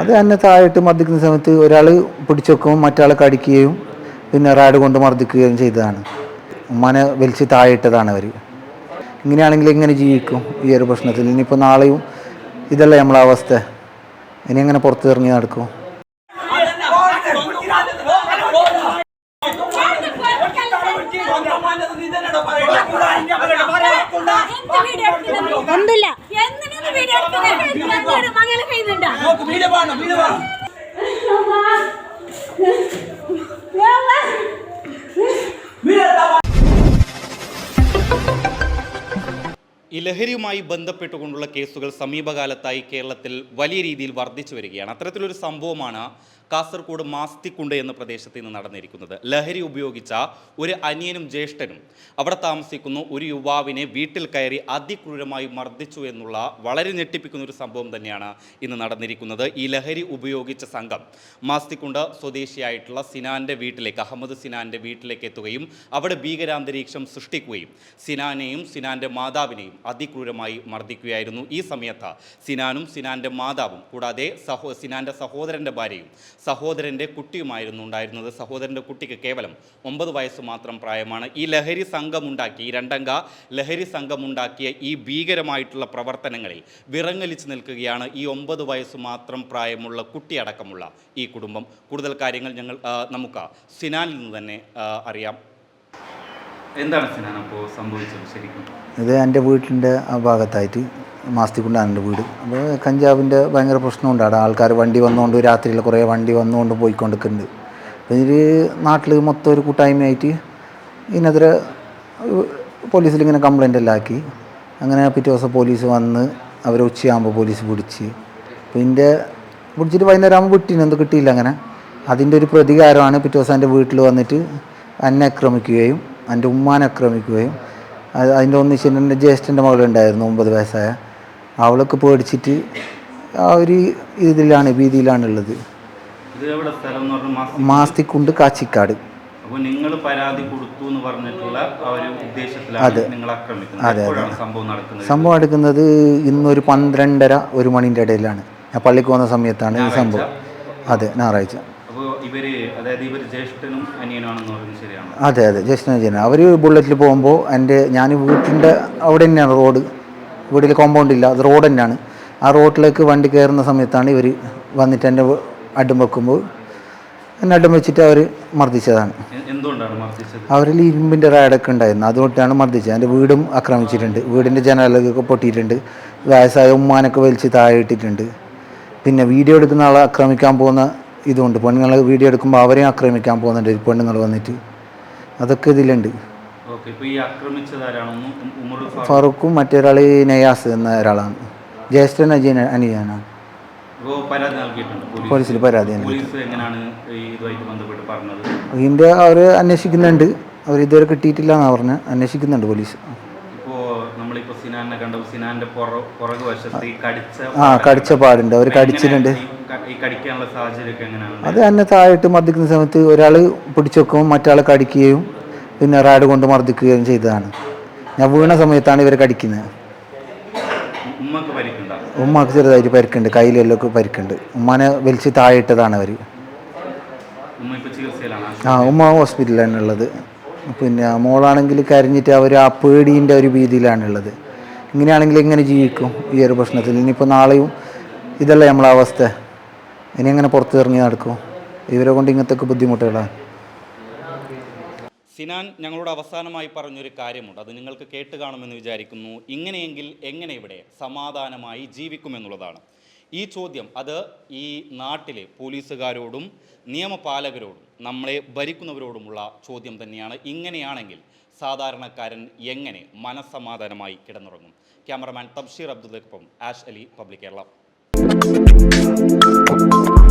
അത് തന്നെ താഴെട്ട് മർദ്ദിക്കുന്ന സമയത്ത് ഒരാൾ പിടിച്ചു മറ്റാളെ മറ്റാൾ കടിക്കുകയും പിന്നെ റാഡ് കൊണ്ട് മർദ്ദിക്കുകയും ചെയ്തതാണ്. ഉമ്മാനെ വലിച്ച് താഴെയിട്ടതാണ് അവർ ഇങ്ങനെയാണെങ്കിൽ എങ്ങനെ ജീവിക്കും ഈ ഒരു പ്രശ്നത്തിൽ? ഇനിയിപ്പോൾ നാളെയും ഇതല്ലേ നമ്മളെ അവസ്ഥ. ഇനി എങ്ങനെ പുറത്തിറങ്ങി നടക്കും? ഈ ലഹരിയുമായി ബന്ധപ്പെട്ടുകൊണ്ടുള്ള കേസുകൾ സമീപകാലത്തായി കേരളത്തിൽ വലിയ രീതിയിൽ വർദ്ധിച്ചു വരികയാണ്. അത്തരത്തിലൊരു സംഭവമാണ് കാസർഗോഡ് മാസ്തിക്കുണ്ട് എന്ന പ്രദേശത്ത് നിന്ന് നടന്നിരിക്കുന്നത്. ലഹരി ഉപയോഗിച്ച ഒരു അനിയനും ജ്യേഷ്ഠനും അവിടെ താമസിക്കുന്ന. ഒരു യുവാവിനെ വീട്ടിൽ കയറി അതിക്രൂരമായി മർദ്ദിച്ചു എന്നുള്ള വളരെ ഞെട്ടിപ്പിക്കുന്ന ഒരു സംഭവം തന്നെയാണ് ഇന്ന് നടന്നിരിക്കുന്നത്. ഈ ലഹരി ഉപയോഗിച്ച സംഘം മാസ്തിക്കുണ്ട് സ്വദേശിയായിട്ടുള്ള സിനാന്റെ വീട്ടിലേക്ക് അഹമ്മദ് സിനാന്റെ വീട്ടിലേക്ക് എത്തുകയും അവിടെ ഭീകരാന്തരീക്ഷം സൃഷ്ടിക്കുകയും സിനാനെയും സിനാന്റെ മാതാവിനെയും അതിക്രൂരമായി മർദ്ദിക്കുകയായിരുന്നു. ഈ സമയത്ത് സിനാനും സിനാന്റെ മാതാവും കൂടാതെ സഹോ സിനാന്റെ സഹോദരന്റെ ഭാര്യയും സഹോദരന്റെ കുട്ടിയുമായിരുന്നു ഉണ്ടായിരുന്നത്. സഹോദരന്റെ കുട്ടിക്ക് കേവലം ഒമ്പത് വയസ്സ് മാത്രം പ്രായമാണ്. ഈ ലഹരി സംഘമുണ്ടാക്കി ഈ രണ്ടംഗ ലഹരി സംഘമുണ്ടാക്കിയ ഈ ഭീകരമായിട്ടുള്ള പ്രവർത്തനങ്ങളിൽ വിറങ്ങലിച്ച് നിൽക്കുകയാണ് ഈ ഒമ്പത് വയസ്സ് മാത്രം പ്രായമുള്ള കുട്ടിയടക്കമുള്ള ഈ കുടുംബം. കൂടുതൽ കാര്യങ്ങൾ ഞങ്ങൾ നമുക്ക് സിനാലിൽ നിന്ന് തന്നെ അറിയാം. എന്താണ് ശരിക്കും? ഇത് എന്റെ വീട്ടിന്റെ ആ ഭാഗത്തായിട്ട് മാസ്തിക്കുണ്ടാണ് എന്റെ വീട്. അപ്പോൾ കഞ്ചാവിന്റെ ഭയങ്കര പ്രശ്നമുണ്ട്. അവിടെ ആൾക്കാർ വണ്ടി വന്നുകൊണ്ട് രാത്രിയിൽ കുറേ വണ്ടി വന്നുകൊണ്ട് പോയിക്കൊണ്ടിരിക്കുന്നുണ്ട്. അപ്പോൾ ഇതിൽ നാട്ടിൽ മൊത്തം ഒരു കൂട്ടായ്മയായിട്ട് ഇതിനെതിരെ പോലീസിൽ ഇങ്ങനെ കംപ്ലൈന്റ് എല്ലാം ആക്കി. അങ്ങനെ പിറ്റേ ദിവസം പോലീസ് വന്ന് അവരെ ഉച്ചയാകുമ്പോൾ പോലീസ് പിടിച്ച്. ഇതിന്റെ പിടിച്ചിട്ട് വൈകുന്നേരം ആകുമ്പോൾ വിട്ടിന് കിട്ടിയില്ല അങ്ങനെ. അതിന്റെ ഒരു പ്രതികാരമാണ് പിറ്റേ ദിവസം എന്റെ വീട്ടിൽ വന്നിട്ട് എന്നെ ആക്രമിക്കുകയും എന്റെ ഉമ്മാനെ ആക്രമിക്കുകയും അത് അതിന്റെ ഒന്നിച്ച് എന്റെ ജ്യേഷ്ഠന്റെ മകളുണ്ടായിരുന്നു ഒമ്പത് വയസ്സായ. അവളൊക്കെ പേടിച്ചിട്ട് ആ ഒരു ഇതിലാണ് ഭീതിയിലാണുള്ളത്. മാസ്തിക്കുണ്ട് കാച്ചിക്കാട്. അപ്പോൾ നിങ്ങൾ പരാതി കൊടുത്തു എന്ന് പറഞ്ഞിട്ടുള്ള ഒരു ഉദ്ദേശത്തിലാണ് നിങ്ങൾ ആക്രമിക്കുന്നത്. സംഭവം നടക്കുന്നത്? സംഭവം എടുക്കുന്നത് ഇന്നൊരു പന്ത്രണ്ടര ഒരു മണിന്റെ ഇടയിലാണ്. ഞാൻ പള്ളിക്ക് പോകുന്ന സമയത്താണ് ഈ സംഭവം. അതെ ഞായറാഴ്ച. ഇവർ അതായത് ഇവർ ജ്യേഷ്ഠനും അനിയനാണെന്ന് പറയുന്നത് ശരിയാണ്? അതെ അതെ. ജ്യേഷ്ഠനും അനിയനും. അവർ ബുള്ളറ്റിൽ പോകുമ്പോൾ എന്റെ ഞാൻ വീട്ടിന്റെ അവിടെ തന്നെയാണ് റോഡ്. വീട്ടിൽ കോമ്പൗണ്ട് ഇല്ല. അത് റോഡ് തന്നെയാണ്. ആ റോഡിലേക്ക് വണ്ടി കയറുന്ന സമയത്താണ് ഇവർ വന്നിട്ട് എന്റെ അഡ്ഡം വെക്കുമ്പോൾ എന്നെ അഡ്ഡം വെച്ചിട്ട് അവർ മർദ്ദിച്ചതാണ്. അവരിൽ ഇരുമ്പിന്റെ റാഡൊക്കെ ഉണ്ടായിരുന്നു. അതുകൊണ്ടാണ് മർദ്ദിച്ചത്. എന്റെ വീടും ആക്രമിച്ചിട്ടുണ്ട്. വീടിന്റെ ജനലൊക്കെ പൊട്ടിയിട്ടുണ്ട്. വയസ്സായ ഉമ്മാനൊക്കെ വലിച്ച് താഴെ ഇട്ടിട്ടുണ്ട്. പിന്നെ വീഡിയോ എടുക്കുന്ന ആളെ ആക്രമിക്കാൻ പോകുന്ന ഇതുണ്ട്. പെണ്ണുങ്ങൾ വീഡിയോ എടുക്കുമ്പോൾ അവരെ ആക്രമിക്കാൻ പോകുന്നുണ്ട്. പെണ്ണുങ്ങൾ വന്നിട്ട്. അതൊക്കെ ഇതിലുണ്ട്. ഫറൂഖും. മറ്റൊരാൾ നയാസ് എന്ന ഒരാളാണ്. ജ്യേഷ്ഠൻ അജീൻ അനിയനാണ്. പോലീസിൽ പരാതി ഇതിന്റെ അവർ അന്വേഷിക്കുന്നുണ്ട് അവർ ഇതുവരെ കിട്ടിയിട്ടില്ല എന്നാണ് പറഞ്ഞത്? അന്വേഷിക്കുന്നുണ്ട്. പോലീസ്. ആ കടിച്ച പാടുണ്ട്. അവർ കടിച്ചിട്ടുണ്ട്. ഈ കടിക്കാനുള്ള സാഹചര്യമൊക്കെ എങ്ങനെയാണ്? അത് തന്നെ താഴെട്ട് മർദ്ദിക്കുന്ന സമയത്ത് ഒരാൾ പിടിച്ചു വെക്കും മറ്റാൾ കടിക്കുകയും പിന്നെ റാഡ് കൊണ്ട് മർദ്ദിക്കുകയും ചെയ്തതാണ്. ഞാൻ വീണ സമയത്താണ് ഇവരെ കടിക്കുന്നത്. ഉമ്മക്ക് ചെറുതായിട്ട് പരിക്കുണ്ട് കയ്യിലെല്ലാം പരിക്കുണ്ട്. ഉമ്മാനെ വലിച്ച് താഴെയിട്ടതാണ് അവർ ആ ഉമ്മ ഹോസ്പിറ്റലിലാണ് ഉള്ളത്. പിന്നെ മോളാണെങ്കിൽ കരഞ്ഞിട്ട് അവർ ആ പേടീന്റെ ഒരു ഭീതിയിലാണുള്ളത് ഇങ്ങനെയാണെങ്കിൽ എങ്ങനെ ജീവിക്കും ഈ ഒരു പ്രശ്നത്തിൽ? ഇനിയിപ്പോൾ നാളെയും ഇതല്ലേ നമ്മളെ അവസ്ഥ? ഇനി എങ്ങനെ പുറത്ത് ഇറങ്ങി നടക്കും? ഇവരെ കൊണ്ട് ഇങ്ങനത്തെ ബുദ്ധിമുട്ടുകളാണ് സിനാൻ ഞങ്ങളോട് അവസാനമായി പറഞ്ഞൊരു കാര്യമുണ്ട്. അത് നിങ്ങൾക്ക് കേട്ട് കാണുമെന്ന് വിചാരിക്കുന്നു. ഇങ്ങനെയെങ്കിൽ എങ്ങനെ ഇവിടെ സമാധാനമായി ജീവിക്കുമെന്നുള്ളതാണ്. ഈ ചോദ്യം അത് ഈ നാട്ടിലെ പോലീസുകാരോടും നിയമപാലകരോടും നമ്മളെ ഭരിക്കുന്നവരോടുമുള്ള ചോദ്യം തന്നെയാണ്. ഇങ്ങനെയാണെങ്കിൽ സാധാരണക്കാരൻ എങ്ങനെ മനസ്സമാധാനമായി കിടന്നുറങ്ങും? Cameraman Tabsheer അബ്ദുള്ളക്കൊപ്പം Ash Ali public Kerala. thank you